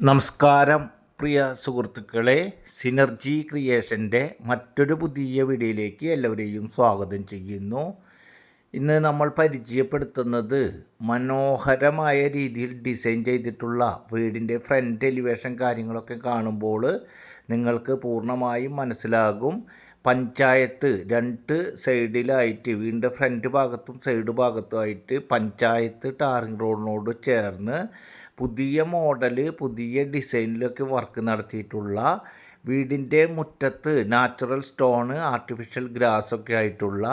നമസ്കാരം പ്രിയ സുഹൃത്തുക്കളെ. സിനർജി ക്രിയേഷന്റെ മറ്റൊരു പുതിയ വീഡിയോയിലേക്ക് എല്ലാവരെയും സ്വാഗതം ചെയ്യുന്നു. ഇന്ന് നമ്മൾ പരിചയപ്പെടുത്തുന്നത് മനോഹരമായ രീതിയിൽ ഡിസൈൻ ചെയ്തിട്ടുള്ള വീടിന്റെ ഫ്രണ്ട് എലിവേഷൻ കാര്യങ്ങളൊക്കെ കാണുമ്പോൾ നിങ്ങൾക്ക് പൂർണമായും മനസ്സിലാകും. പഞ്ചായത്ത് രണ്ട് സൈഡിലായിട്ട് വീടിന്റെ ഫ്രണ്ട് ഭാഗത്തും സൈഡ് ഭാഗത്തുമായിട്ട് പഞ്ചായത്ത് ടാറിംഗ് റോഡിനോട് ചേർന്ന് പുതിയ മോഡൽ പുതിയ ഡിസൈനിലൊക്കെ വർക്ക് നടത്തിയിട്ടുള്ള വീടിന്റെ മുറ്റത്ത് നാച്ചുറൽ സ്റ്റോണ് ആർട്ടിഫിഷ്യൽ ഗ്രാസ് ഒക്കെ ആയിട്ടുള്ള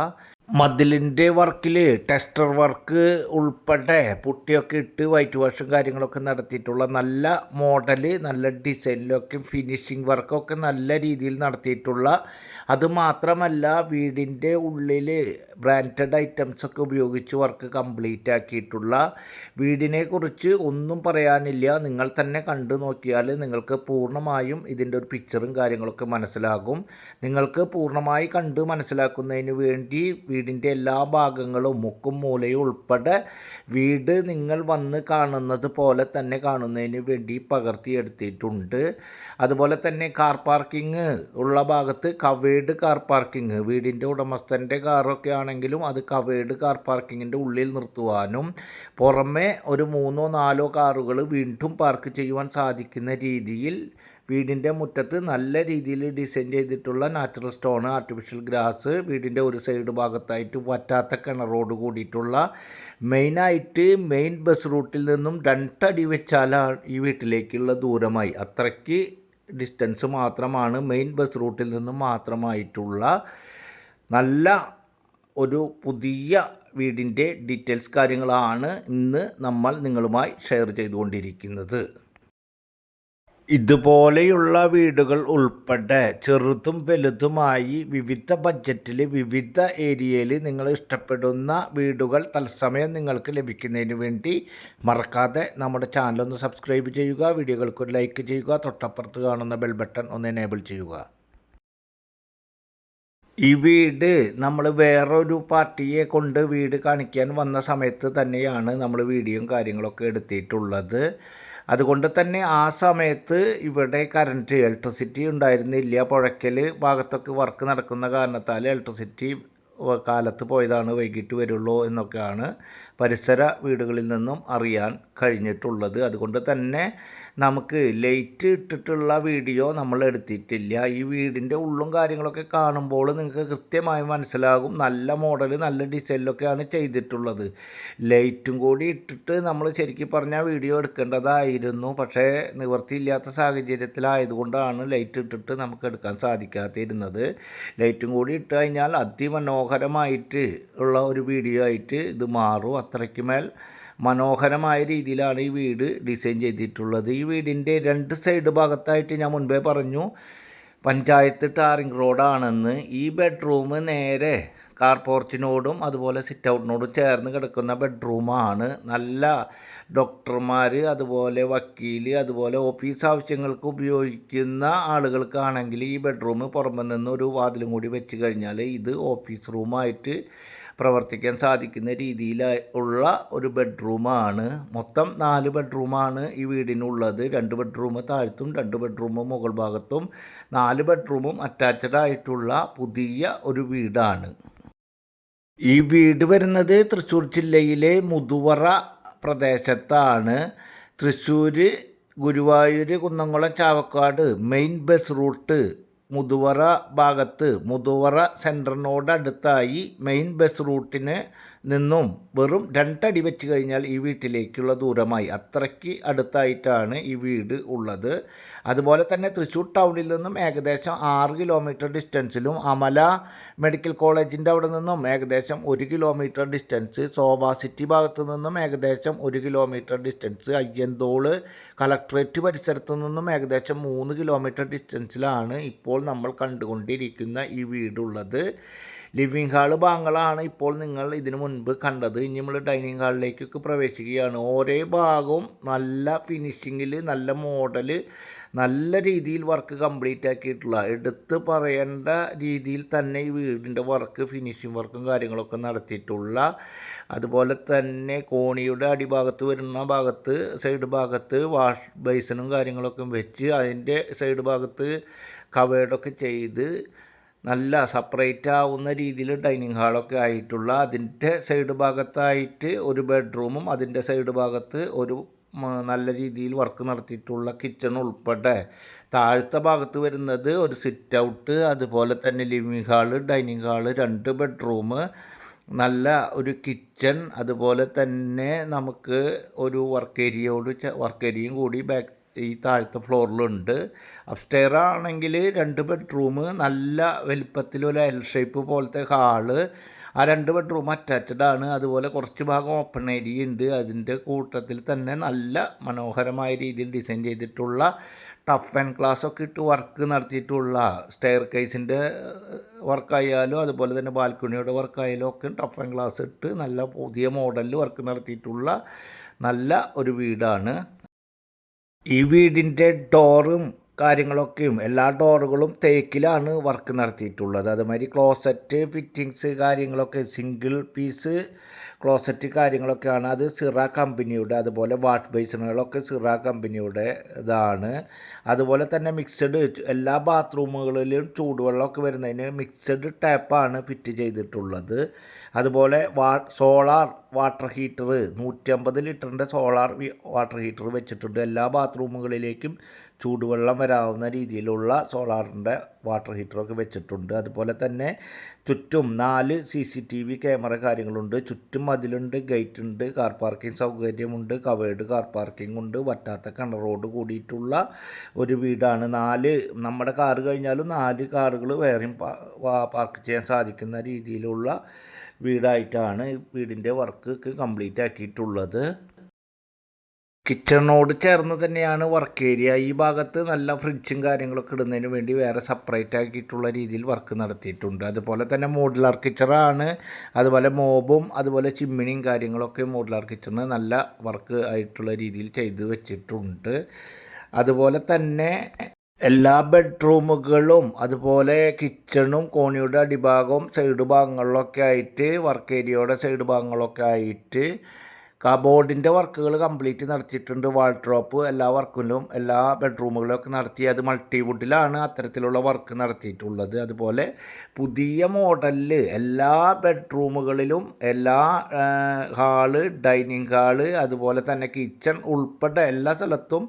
മതിലിന്റെ വർക്കിൽ ടെസ്റ്റർ വർക്ക് ഉൾപ്പെടെ പുട്ടിയൊക്കെ ഇട്ട് വൈറ്റ് വാഷും കാര്യങ്ങളൊക്കെ നടത്തിയിട്ടുള്ള നല്ല മോഡൽ നല്ല ഡിസൈനിലൊക്കെ ഫിനിഷിംഗ് വർക്കൊക്കെ നല്ല രീതിയിൽ നടത്തിയിട്ടുള്ള അതുമാത്രമല്ല വീടിന്റെ ഉള്ളിൽ ബ്രാൻഡഡ് ഐറ്റംസൊക്കെ ഉപയോഗിച്ച് വർക്ക് കംപ്ലീറ്റ് ആക്കിയിട്ടുള്ള വീടിനെ കുറിച്ച് ഒന്നും പറയാനില്ല. നിങ്ങൾ തന്നെ കണ്ടു നോക്കിയാൽ നിങ്ങൾക്ക് പൂർണമായും ഇതിന്റെ ഒരു പിക്ചറും കാര്യങ്ങളൊക്കെ മനസ്സിലാകും. നിങ്ങൾക്ക് പൂർണമായി കണ്ട് മനസ്സിലാക്കുന്നതിന് വേണ്ടി വീടിന്റെ എല്ലാ ഭാഗങ്ങളും മുക്കും മൂലയും ഉൾപ്പെടെ വീട് നിങ്ങൾ വന്ന് കാണുന്നത് പോലെ തന്നെ കാണുന്നതിന് വേണ്ടി പകർത്തിയെടുത്തിട്ടുണ്ട് അതുപോലെ തന്നെ കാർ പാർക്കിംഗ് ഉള്ള ഭാഗത്ത് കവേഡ് കാർ പാർക്കിംഗ് വീടിന്റെ ഉടമസ്ഥന്റെ കാറൊക്കെ ആണെങ്കിലും അത് കവേഡ് കാർ പാർക്കിങ്ങിന്റെ ഉള്ളിൽ നിർത്തുവാനും പുറമെ ഒരു മൂന്നോ നാലോ കാറുകൾ വീണ്ടും പാർക്ക് ചെയ്യുവാൻ സാധിക്കുന്ന രീതിയിൽ വീടിന്റെ മുറ്റത്ത് നല്ല രീതിയിൽ ഡിസൈൻ ചെയ്തിട്ടുള്ള നാച്ചുറൽ സ്റ്റോൺ ആർട്ടിഫിഷ്യൽ ഗ്രാസ് വീടിന്റെ ഒരു സൈഡ് ഭാഗത്തായിട്ട് വറ്റാത്ത കിണറോട് കൂടിയിട്ടുള്ള മെയിനായിട്ട് മെയിൻ ബസ് റൂട്ടിൽ നിന്നും രണ്ടടി വെച്ചാലാണ് ഈ വീട്ടിലേക്കുള്ള ദൂരമായി. അത്രയ്ക്ക് ഡിസ്റ്റൻസ് മാത്രമാണ് മെയിൻ ബസ് റൂട്ടിൽ നിന്നും മാത്രമായിട്ടുള്ള നല്ല ഒരു പുതിയ വീടിന്റെ ഡീറ്റെയിൽസ് കാര്യങ്ങളാണ് ഇന്ന് നമ്മൾ നിങ്ങളുമായി ഷെയർ ചെയ്തുകൊണ്ടിരിക്കുന്നത്. ഇതുപോലെയുള്ള വീടുകൾ ഉൾപ്പെടെ ചെറുതും വലുതുമായി വിവിധ ബഡ്ജറ്റിൽ വിവിധ ഏരിയയിൽ നിങ്ങൾ ഇഷ്ടപ്പെടുന്ന വീടുകൾ തത്സമയം നിങ്ങൾക്ക് ലഭിക്കുന്നതിന് വേണ്ടി മറക്കാതെ നമ്മുടെ ചാനൽ ഒന്ന് സബ്സ്ക്രൈബ് ചെയ്യുക വീഡിയോകൾക്ക് ഒരു ലൈക്ക് ചെയ്യുക തൊട്ടപ്പുറത്ത് കാണുന്ന ബെൽ ബട്ടൺ ഒന്ന് എനേബിൾ ചെയ്യുക. ഈ വീട് നമ്മൾ വേറൊരു പാർട്ടിയെ കൊണ്ട് വീട് കാണിക്കാൻ വന്ന സമയത്ത് തന്നെയാണ് നമ്മൾ വീഡിയോയും കാര്യങ്ങളൊക്കെ എടുത്തിട്ടുള്ളത്. അതുകൊണ്ട് തന്നെ ആ സമയത്ത് ഇവിടെ കറണ്ട് ഇലക്ട്രിസിറ്റി ഉണ്ടായിരുന്നില്ല. പുഴയ്ക്കൽ ഭാഗത്തൊക്കെ വർക്ക് നടക്കുന്ന കാരണത്താൽ ഇലക്ട്രിസിറ്റി കാലത്ത് പോയതാണ് വൈകിട്ട് വരുള്ളൂ എന്നൊക്കെയാണ് പരിസര വീടുകളിൽ നിന്നും അറിയാൻ കഴിഞ്ഞിട്ടുള്ളത്. അതുകൊണ്ട് തന്നെ നമുക്ക് ലൈറ്റ് ഇട്ടിട്ടുള്ള വീഡിയോ നമ്മൾ എടുത്തിട്ടില്ല. ഈ വീടിന്റെ ഉള്ളും കാര്യങ്ങളൊക്കെ കാണുമ്പോൾ നിങ്ങൾക്ക് കൃത്യമായി മനസ്സിലാകും. നല്ല മോഡൽ നല്ല ഡിസൈനിലൊക്കെയാണ് ചെയ്തിട്ടുള്ളത്. ലൈറ്റും കൂടി ഇട്ടിട്ട് നമ്മൾ ശരിക്കും പറഞ്ഞാൽ വീഡിയോ എടുക്കേണ്ടതായിരുന്നു. പക്ഷേ നിവൃത്തിയില്ലാത്ത സാഹചര്യത്തിലായതുകൊണ്ടാണ് ലൈറ്റ് ഇട്ടിട്ട് നമുക്ക് എടുക്കാൻ സാധിക്കാതിരുന്നത്. ലൈറ്റും കൂടി ഇട്ട് കഴിഞ്ഞാൽ അതിമനോഹരമായിട്ട് ഉള്ള ഒരു വീഡിയോ ആയിട്ട് ഇത് മാറും. അത്രയ്ക്ക് മേൽ മനോഹരമായ രീതിയിലാണ് ഈ വീട് ഡിസൈൻ ചെയ്തിട്ടുള്ളത്. ഈ വീടിന്റെ രണ്ട് സൈഡ് ഭാഗത്തായിട്ട് ഞാൻ മുൻപേ പറഞ്ഞു പഞ്ചായത്ത് ടാറിംഗ് റോഡാണെന്ന്. ഈ ബെഡ്റൂം നേരെ കാർ പോർച്ചിനോടും അതുപോലെ സിറ്റ് ഔട്ടിനോടും ചേർന്ന് കിടക്കുന്ന ബെഡ്റൂമാണ്. നല്ല ഡോക്ടർമാർ അതുപോലെ വക്കീൽ അതുപോലെ ഓഫീസ് ആവശ്യങ്ങൾക്ക് ഉപയോഗിക്കുന്ന ആളുകൾക്കാണെങ്കിൽ ഈ ബെഡ്റൂം പുറമെ നിന്ന് ഒരു വാതിലും കൂടി വെച്ച് കഴിഞ്ഞാൽ ഇത് ഓഫീസ് റൂമായിട്ട് പ്രവർത്തിക്കാൻ സാധിക്കുന്ന രീതിയിൽ ഉള്ള ഒരു ബെഡ്റൂമാണ്. മൊത്തം നാല് ബെഡ്റൂമാണ് ഈ വീടിനുള്ളത്. രണ്ട് ബെഡ്റൂം താഴ്ത്തും രണ്ട് ബെഡ്റൂം മുകൾ ഭാഗത്തും. നാല് ബെഡ്റൂമും അറ്റാച്ച്ഡ് ആയിട്ടുള്ള പുതിയ ഒരു വീടാണ്. ഈ വീട് വരുന്നത് തൃശ്ശൂർ ജില്ലയിലെ മുതുവറ പ്രദേശത്താണ്. Thrissur Guruvayur Kunnamkulam Chavakkad main bus route Muthuvara ഭാഗത്ത് മുതുവറ സെന്ററിനോടടുത്തായി മെയിൻ ബസ് റൂട്ടിന് നിന്നും വെറും രണ്ടടി വെച്ച് കഴിഞ്ഞാൽ ഈ വീട്ടിലേക്കുള്ള ദൂരമായി. അത്രയ്ക്ക് അടുത്തായിട്ടാണ് ഈ വീട് ഉള്ളത്. അതുപോലെ തന്നെ തൃശ്ശൂർ ടൗണിൽ നിന്നും ഏകദേശം ആറ് കിലോമീറ്റർ ഡിസ്റ്റൻസിലും അമല മെഡിക്കൽ കോളേജിന്റെ അവിടെ നിന്നും ഏകദേശം ഒരു കിലോമീറ്റർ ഡിസ്റ്റൻസ് സോബ സിറ്റി ഭാഗത്തു നിന്നും ഏകദേശം ഒരു കിലോമീറ്റർ ഡിസ്റ്റൻസ് അയ്യന്തോൾ കളക്ട്രേറ്റ് പരിസരത്തു നിന്നും ഏകദേശം മൂന്ന് കിലോമീറ്റർ ഡിസ്റ്റൻസിലാണ് ഇപ്പോൾ നമ്മൾ കണ്ടുകൊണ്ടിരിക്കുന്ന ഈ വീടുള്ളത്. ലിവിങ് ഹാൾ ഭാഗങ്ങളാണ് ഇപ്പോൾ നിങ്ങൾ ഇതിനു മുൻപ് കണ്ടത്. ഇനി നമ്മൾ ഡൈനിങ് ഹാളിലേക്കൊക്കെ പ്രവേശിക്കുകയാണ്. ഓരോ ഭാഗവും നല്ല ഫിനിഷിങ്ങിൽ നല്ല മോഡൽ നല്ല രീതിയിൽ വർക്ക് കംപ്ലീറ്റ് ആക്കിയിട്ടുള്ള എടുത്ത് പറയേണ്ട രീതിയിൽ തന്നെ ഈ വീടിന്റെ വർക്ക് ഫിനിഷിംഗ് വർക്കും കാര്യങ്ങളൊക്കെ നടത്തിയിട്ടുള്ള അതുപോലെ തന്നെ കോണിയുടെ അടിഭാഗത്ത് വരുന്ന ഭാഗത്ത് സൈഡ് ഭാഗത്ത് വാഷ് ബേസിനും കാര്യങ്ങളൊക്കെ വെച്ച് അതിന്റെ സൈഡ് ഭാഗത്ത് കവേഡൊക്കെ ചെയ്ത് നല്ല സെപ്പറേറ്റ് ആവുന്ന രീതിയിൽ ഡൈനിങ് ഹാളൊക്കെ ആയിട്ടുള്ള അതിന്റെ സൈഡ് ഭാഗത്തായിട്ട് ഒരു ബെഡ്റൂമും അതിന്റെ സൈഡ് ഭാഗത്ത് ഒരു നല്ല രീതിയിൽ വർക്ക് നടത്തിയിട്ടുള്ള കിച്ചൺ ഉൾപ്പെടെ. താഴത്തെ ഭാഗത്ത് വരുന്നത് ഒരു സിറ്റ് ഔട്ട് അതുപോലെ തന്നെ ലിവിങ് ഹാൾ ഡൈനിങ് ഹാൾ രണ്ട് ബെഡ്റൂം നല്ല ഒരു കിച്ചൺ അതുപോലെ തന്നെ നമുക്ക് ഒരു വർക്ക് ഏരിയയോട് വർക്ക് ഏരിയയും കൂടി ബാക്ക് ഈ താഴത്തെ ഫ്ലോറിലുണ്ട്. അപ്സ്റ്റെയർ ആണെങ്കിൽ രണ്ട് ബെഡ്റൂം നല്ല വലിപ്പത്തിൽ ഒരു എൽ ഷേപ്പ് പോലത്തെ ഹാൾ ആ രണ്ട് ബെഡ്റൂം അറ്റാച്ച്ഡ് ആണ്. അതുപോലെ കുറച്ച് ഭാഗം ഓപ്പൺ ഏരിയ ഉണ്ട്. അതിന്റെ കൂട്ടത്തിൽ തന്നെ നല്ല മനോഹരമായ രീതിയിൽ ഡിസൈൻ ചെയ്തിട്ടുള്ള ടഫ് ആൻഡ് ക്ലാസ് ഒക്കെ ഇട്ട് വർക്ക് നടത്തിയിട്ടുള്ള സ്റ്റെയർ കേസിന്റെ വർക്കായാലും അതുപോലെ തന്നെ ബാൽക്കണിയുടെ വർക്കായാലും ഒക്കെ ടഫ് ആൻഡ് ക്ലാസ് ഇട്ട് നല്ല പുതിയ മോഡലിൽ വർക്ക് നടത്തിയിട്ടുള്ള നല്ല ഒരു വീടാണ്. ഈ വീടിന്റെ ഡോറും കാര്യങ്ങളൊക്കെയും എല്ലാ ഡോറുകളും തേക്കിലാണ് വർക്ക് നടത്തിയിട്ടുള്ളത്. അതുമാതിരി ക്ലോസറ്റ് ഫിറ്റിങ്സ് കാര്യങ്ങളൊക്കെ സിംഗിൾ പീസ് ക്ലോസറ്റ് കാര്യങ്ങളൊക്കെയാണ്. അത് സിറ കമ്പനിയുടെ അതുപോലെ വാട്ട് ബേസിനുകളൊക്കെ സിറ കമ്പനിയുടെ ഇതാണ്. അതുപോലെ തന്നെ മിക്സഡ് എല്ലാ ബാത്റൂമുകളിലും ചൂടുവെള്ളമൊക്കെ വരുന്നതിന് മിക്സഡ് ടാപ്പാണ് ഫിറ്റ് ചെയ്തിട്ടുള്ളത്. അതുപോലെ വാ സോളാർ വാട്ടർ ഹീറ്റർ നൂറ്റമ്പത് ലിറ്ററിന്റെ സോളാർ വാട്ടർ ഹീറ്റർ വെച്ചിട്ടുണ്ട്. എല്ലാ ബാത്റൂമുകളിലേക്കും ചൂടുവെള്ളം വരാവുന്ന രീതിയിലുള്ള സോളാറിന്റെ വാട്ടർ ഹീറ്ററൊക്കെ വെച്ചിട്ടുണ്ട്. അതുപോലെ തന്നെ ചുറ്റും നാല് C C T V camera കാര്യങ്ങളുണ്ട്. ചുറ്റും അതിലുണ്ട് ഗേറ്റ് ഉണ്ട് കാർ പാർക്കിംഗ് സൗകര്യമുണ്ട് കവേർഡ് കാർ പാർക്കിംഗ് ഉണ്ട് വറ്റാത്ത കിണറോട് കൂടിയിട്ടുള്ള ഒരു വീടാണ്. നാല് നമ്മുടെ കാറ് കഴിഞ്ഞാലും നാല് കാറുകൾ വേറെയും പാർക്ക് ചെയ്യാൻ സാധിക്കുന്ന രീതിയിലുള്ള വീടായിട്ടാണ് വീടിന്റെ വർക്ക് കംപ്ലീറ്റ് ആക്കിയിട്ടുള്ളത്. കിച്ചണിനോട് ചേർന്ന് തന്നെയാണ് വർക്ക് ഏരിയ. ഈ ഭാഗത്ത് നല്ല ഫ്രിഡ്ജും കാര്യങ്ങളൊക്കെ ഇടുന്നതിന് വേണ്ടി വേറെ സെപ്പറേറ്റ് ആക്കിയിട്ടുള്ള രീതിയിൽ വർക്ക് നടത്തിയിട്ടുണ്ട്. അതുപോലെ തന്നെ മോഡുലാർ കിച്ചറാണ് അതുപോലെ മോബും അതുപോലെ ചിമ്മിണിയും കാര്യങ്ങളൊക്കെ മോഡുലാർ കിച്ചണ് നല്ല വർക്ക് ആയിട്ടുള്ള രീതിയിൽ ചെയ്തു വെച്ചിട്ടുണ്ട്. അതുപോലെ തന്നെ എല്ലാ ബെഡ്റൂമുകളും അതുപോലെ കിച്ചണും കോണിയുടെ അടിഭാഗവും സൈഡ് ഭാഗങ്ങളിലൊക്കെ ആയിട്ട് വർക്ക് ഏരിയയുടെ സൈഡ് ഭാഗങ്ങളൊക്കെ ആയിട്ട് കബോർഡിന്റെ വർക്കുകൾ കംപ്ലീറ്റ് നടത്തിയിട്ടുണ്ട് വാൾ ഡ്രോപ്പ് എല്ലാ വർക്കിലും എല്ലാ ബെഡ്റൂമുകളിലൊക്കെ നടത്തി. അത് മൾട്ടിവുഡിലാണ് അത്തരത്തിലുള്ള വർക്ക് നടത്തിയിട്ടുള്ളത്. അതുപോലെ പുതിയ മോഡലിൽ എല്ലാ ബെഡ്റൂമുകളിലും എല്ലാ ഹാൾ ഡൈനിങ് ഹാൾ അതുപോലെ തന്നെ കിച്ചൺ ഉൾപ്പെടെ എല്ലാ സ്ഥലത്തും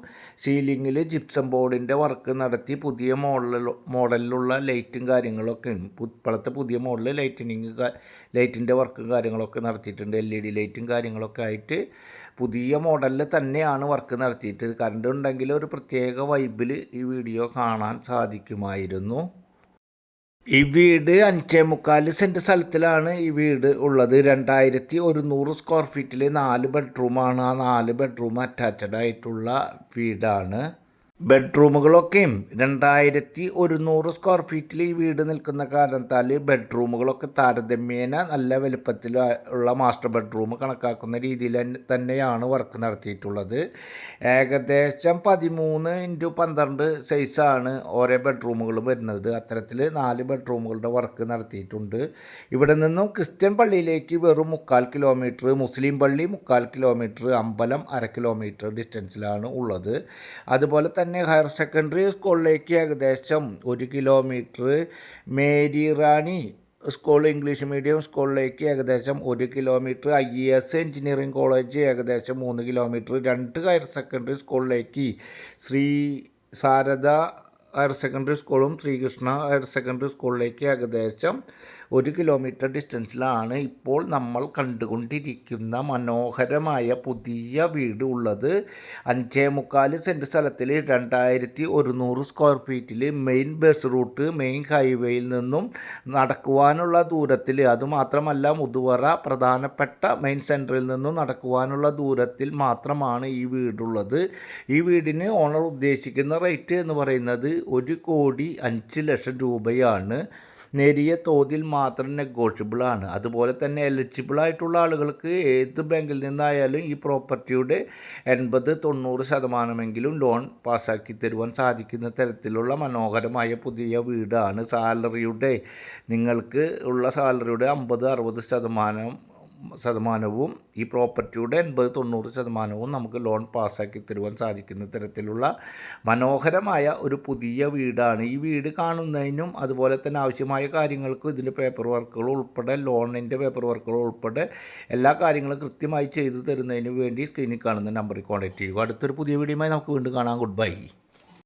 സീലിങ്ങിൽ ജിപ്സം ബോർഡിന്റെ വർക്ക് നടത്തി പുതിയ മോഡലിൽ മോഡലിലുള്ള ലൈറ്റും കാര്യങ്ങളൊക്കെ ഇപ്പോഴത്തെ പുതിയ മോഡൽ ലൈറ്റനിങ് ലൈറ്റിന്റെ വർക്കും കാര്യങ്ങളൊക്കെ നടത്തിയിട്ടുണ്ട്. എൽ ഇ ഡി ലൈറ്റും കാര്യങ്ങളൊക്കെ ആയിട്ട് പുതിയ മോഡലിൽ തന്നെയാണ് വർക്ക് നടത്തിയിട്ട്. കറണ്ട് ഉണ്ടെങ്കിൽ ഒരു പ്രത്യേക വൈബിൽ ഈ വീഡിയോ കാണാൻ സാധിക്കുമായിരുന്നു. ഈ വീട് അഞ്ചേ മുക്കാൽ സെന്റ് സ്ഥലത്തിലാണ് ഈ വീട് ഉള്ളത്. രണ്ടായിരത്തി ഒരുന്നൂറ് സ്ക്വയർ ഫീറ്റിൽ നാല് ബെഡ്റൂമാണ് ആ നാല് ബെഡ്റൂം അറ്റാച്ച്ഡ് ആയിട്ടുള്ള വീടാണ്. ബെഡ്റൂമുകളൊക്കെയും. രണ്ടായിരത്തി ഒരുന്നൂറ് സ്ക്വയർ ഫീറ്റിൽ ഈ വീട് നിൽക്കുന്ന കാരണത്താൽ ബെഡ്റൂമുകളൊക്കെ താരതമ്യേന നല്ല വലുപ്പത്തിൽ ഉള്ള മാസ്റ്റർ ബെഡ്റൂം കണക്കാക്കുന്ന രീതിയിൽ തന്നെയാണ് വർക്ക് നടത്തിയിട്ടുള്ളത്. ഏകദേശം പതിമൂന്ന് ഇന്റു പന്ത്രണ്ട് സൈസാണ് ഓരോ ബെഡ്റൂമുകളും വരുന്നത്. അത്തരത്തിൽ നാല് ബെഡ്റൂമുകളുടെ വർക്ക് നടത്തിയിട്ടുണ്ട്. ഇവിടെ നിന്നും ക്രിസ്ത്യൻ പള്ളിയിലേക്ക് വെറും മുക്കാൽ കിലോമീറ്റർ മുസ്ലിം പള്ളി മുക്കാൽ കിലോമീറ്റർ അമ്പലം അര കിലോമീറ്റർ ഡിസ്റ്റൻസിലാണ് ഉള്ളത്. അതുപോലെ തന്നെ ഹയർ സെക്കൻഡറി സ്കൂളിലേക്ക് ഏകദേശം ഒരു kilometre. Mary Rani school English medium സ്കൂളിലേക്ക് ഏകദേശം ഒരു kilometre. I S engineering college ഏകദേശം മൂന്ന് കിലോമീറ്റർ. രണ്ട് ഹയർ സെക്കൻഡറി സ്കൂളിലേക്ക് ശ്രീ സാരദ ഹയർ സെക്കൻഡറി സ്കൂളും ശ്രീകൃഷ്ണ ഹയർ സെക്കൻഡറി സ്കൂളിലേക്ക് ഏകദേശം ഒരു കിലോമീറ്റർ ഡിസ്റ്റൻസിലാണ് ഇപ്പോൾ നമ്മൾ കണ്ടുകൊണ്ടിരിക്കുന്ന മനോഹരമായ പുതിയ വീട് ഉള്ളത്. അഞ്ചേ മുക്കാൽ സെന്റ് സ്ഥലത്തിൽ രണ്ടായിരത്തി ഒരുന്നൂറ് സ്ക്വയർ ഫീറ്റിൽ മെയിൻ ബസ് റൂട്ട് മെയിൻ ഹൈവേയിൽ നിന്നും നടക്കുവാനുള്ള ദൂരത്തിൽ അതുമാത്രമല്ല മുതുവറ പ്രധാനപ്പെട്ട മെയിൻ സെന്ററിൽ നിന്നും നടക്കുവാനുള്ള ദൂരത്തിൽ മാത്രമാണ് ഈ വീടുള്ളത്. ഈ വീടിന് ഓണർ ഉദ്ദേശിക്കുന്ന റേറ്റ് എന്ന് പറയുന്നത് ഒരു കോടി അഞ്ച് ലക്ഷം രൂപയാണ് നേരിയ തോതിൽ മാത്രം നെഗോഷ്യബിളാണ് അതുപോലെ തന്നെ എലിജിബിൾ ആയിട്ടുള്ള ആളുകൾക്ക് ഏത് ബാങ്കിൽ നിന്നായാലും ഈ പ്രോപ്പർട്ടിയുടെ എൺപത് തൊണ്ണൂറ് ശതമാനമെങ്കിലും ലോൺ പാസ്സാക്കി തരുവാൻ സാധിക്കുന്ന തരത്തിലുള്ള മനോഹരമായ പുതിയ വീടാണ് സാലറിയുടെ നിങ്ങൾക്ക് ഉള്ള സാലറിയുടെ അമ്പത് അറുപത് ശതമാനം ശതമാനവും ഈ പ്രോപ്പർട്ടിയുടെ എൺപത് തൊണ്ണൂറ് ശതമാനവും നമുക്ക് ലോൺ പാസ്സാക്കി തരുവാൻ സാധിക്കുന്ന തരത്തിലുള്ള മനോഹരമായ ഒരു പുതിയ വീടാണ്. ഈ വീട് കാണുന്നതിനും അതുപോലെ തന്നെ ആവശ്യമായ കാര്യങ്ങൾക്കും ഇതിന്റെ പേപ്പർ വർക്കുകൾ ഉൾപ്പെടെ ലോണിന്റെ പേപ്പർ വർക്കുകൾ ഉൾപ്പെടെ എല്ലാ കാര്യങ്ങളും കൃത്യമായി ചെയ്തു തരുന്നതിന് വേണ്ടി സ്ക്രീനിൽ കാണുന്ന നമ്പറിൽ കോൺടാക്റ്റ് ചെയ്യുക. അടുത്തൊരു പുതിയ വീഡിയോയുമായി നമുക്ക് വീണ്ടും കാണാം. Good bye